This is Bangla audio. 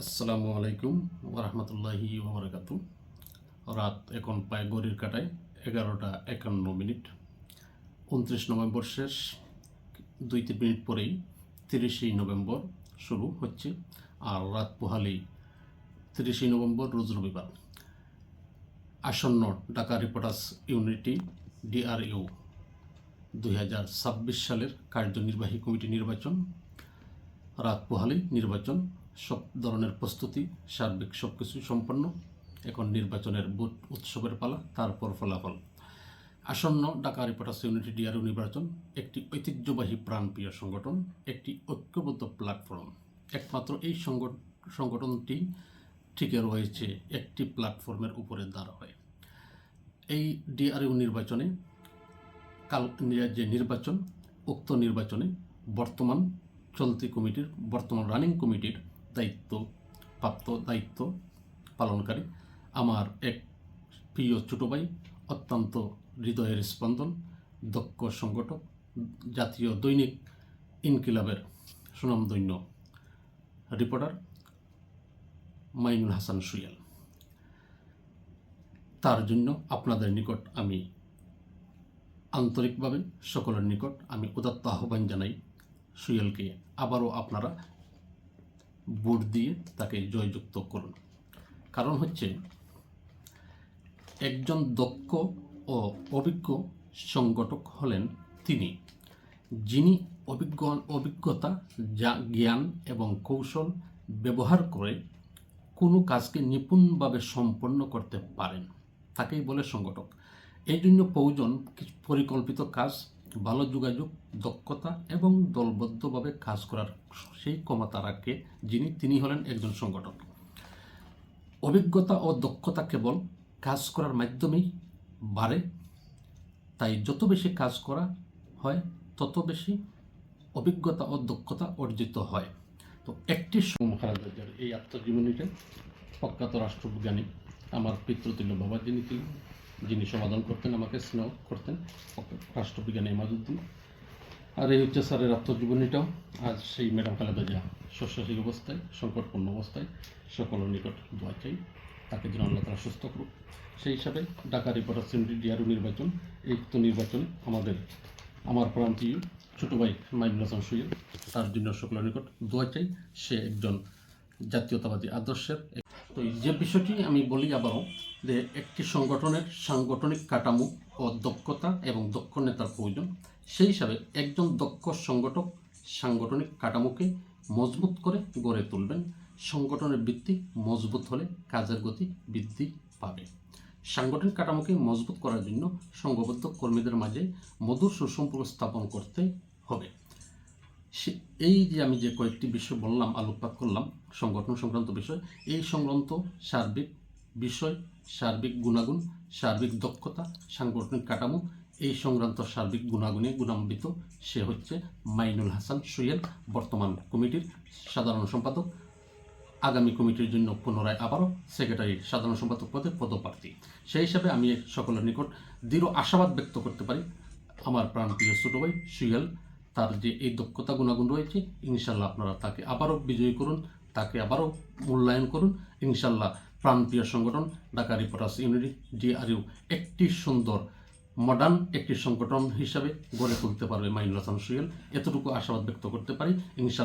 আসসালামু আলাইকুম ওরহমতুল্লাহি ওবরাকাত রাত এখন প্রায় গড়ির কাটায়, এগারোটা একান্ন মিনিট। উনত্রিশ নভেম্বর শেষ, দুই তিন মিনিট পরেই তিরিশে নভেম্বর শুরু হচ্ছে, আর রাত পোহালেই তিরিশে নভেম্বর রোজ রবিবার। আসন্ন ঢাকা রিপোর্টার্স ইউনিটি, ডিআরইউ, দুই হাজার ছাব্বিশ সালের কার্যনির্বাহী কমিটি নির্বাচন। রাত পোহালেই নির্বাচন সব ধরনের প্রস্তুতি, সার্বিক সব কিছুই সম্পন্ন। এখন নির্বাচনের বুথ উৎসবের পালা, তারপর ফলাফল। আসন্ন ঢাকা রিপোর্টার্স ইউনিটি ডিআরইউ নির্বাচন একটি ঐতিহ্যবাহী প্রাণপ্রিয় সংগঠন, একটি ঐক্যবদ্ধ প্ল্যাটফর্ম। একমাত্র এই সংগঠ- সংগঠনটি টিকে রয়েছে, একটি প্ল্যাটফর্মের উপরে দাঁড় হয় এই ডিআরইউ নির্বাচনে কাল যে নির্বাচন, উক্ত নির্বাচনে বর্তমান চলতি কমিটির, বর্তমান রানিং কমিটির দায়িত্ব, প্রাপ্ত দায়িত্ব পালনকারী। আমার এক প্রিয় ছোটো ভাই, অত্যন্ত হৃদয়ের স্পন্দন, দক্ষ সংগঠক, জাতীয় দৈনিক ইনকিলাবের সুনামধন্য রিপোর্টার মাইনুল হাসান সুয়াল। তার জন্য আপনাদের নিকট আমি আন্তরিকভাবে, সকলের নিকট আমি উদাত্ত আহ্বান জানাই সুয়েলকে। আবারও আপনারা ভোট দিয়ে তাকে জয়যুক্ত করুন। কারণ হচ্ছে, একজন দক্ষ ও অভিজ্ঞ সংগঠক হলেন তিনি, যিনি অভিজ্ঞ, অভিজ্ঞতা, যা জ্ঞান এবং কৌশল ব্যবহার করে কোনো কাজকে নিপুণভাবে সম্পন্ন করতে পারেন। তাকেই বলে সংগঠক। এই জন্য প্রয়োজন পরিকল্পিত কাজ ভালো যোগাযোগ, দক্ষতা এবং দলবদ্ধভাবে কাজ করার সেই ক্ষমতা রাখে যিনি, তিনি হলেন একজন সংগঠক। অভিজ্ঞতা ও দক্ষতা কেবল কাজ করার মাধ্যমেই বাড়ে। তাই যত বেশি কাজ করা হয়, তত বেশি অভিজ্ঞতা ও দক্ষতা অর্জিত হয়। তো একটি মহারাজার এই আত্মজীবনীটা প্রখ্যাত রাষ্ট্রবিজ্ঞানী আমার পিতৃতুল্য বাবা যিনি ছিলেন যিনি সমাধান করতেন, আমাকে স্নেহ করতেন। রাষ্ট্রবিজ্ঞানী এমাজুদ্দিন আর এই হচ্ছে স্যারের আত্মজীবনীটাও। আজ সেই ম্যাডাম খালেদা জিয়া শস্যশীল অবস্থায়, সংকটপূর্ণ অবস্থায়, সকলের নিকট দোয়া চাই। তাকে যেন আল্লাহ তারা সুস্থ করুক। সেই হিসাবে ঢাকা রিপোর্টার সেন্ট্রি ডিআরও নির্বাচন, এই তো নির্বাচনে আমাদের, আমার প্রান্তীয় ছোটো ভাই মাইনুল হাসান সুইল তার জন্য সকলের নিকট দোয়া চাই। সে একজন জাতীয়তাবাদী আদর্শের তো যে বিষয়টি আমি বলি আবারও যে একটি সংগঠনের সাংগঠনিক কাঠামো ও দক্ষতা এবং দক্ষ নেতার প্রয়োজন, সেই হিসাবে একজন দক্ষ সংগঠক সাংগঠনিক কাঠামোকে মজবুত করে গড়ে তুলবেন। সংগঠনের ভিত্তি মজবুত হলে কাজের গতি বৃদ্ধি পাবে। সাংগঠনিক কাঠামোকে মজবুত করার জন্য সংঘবদ্ধ কর্মীদের মাঝে মধুর সুসম্পর্ক স্থাপন করতে হবে। এই যে আমি যে কয়েকটি বিষয় বললাম, আলোকপাত করলাম, সংগঠন সংক্রান্ত বিষয়, এই সংক্রান্ত সার্বিক বিষয়, সার্বিক গুণাগুণ, সার্বিক দক্ষতা, সাংগঠনিক কাঠামো, এই সংক্রান্ত সার্বিক গুণাগুণে গুণান্বিত সে হচ্ছে মাইনুল হাসান সুয়েল, বর্তমান কমিটির সাধারণ সম্পাদক। আগামী কমিটির জন্য পুনরায় আবারও সেক্রেটারি সাধারণ সম্পাদক পদে পদপ্রার্থী। সেই হিসাবে আমি সকলের নিকট দৃঢ় আশাবাদ ব্যক্ত করতে পারি। আমার প্রাণপ্রিয় ছোটো ভাই সুয়েল তার যে এই দক্ষতা গুণাগুণ রয়েছে, ইনশাল্লাহ আপনারা তাকে আবারও বিজয়ী করুন, তাকে আবারও মূল্যায়ন করুন। ইনশাল্লাহ প্রাণপ্রিয় সংগঠন, ঢাকা রিপোর্টার্স ইউনিটি, ডিআরইউ, একটি সুন্দর মডার্ন একটি সংগঠন হিসাবে গড়ে তুলতে পারবে মাইনুল হাসান সুয়েল। এতটুকু আশাবাদ ব্যক্ত করতে পারি। ইনশাল্লাহ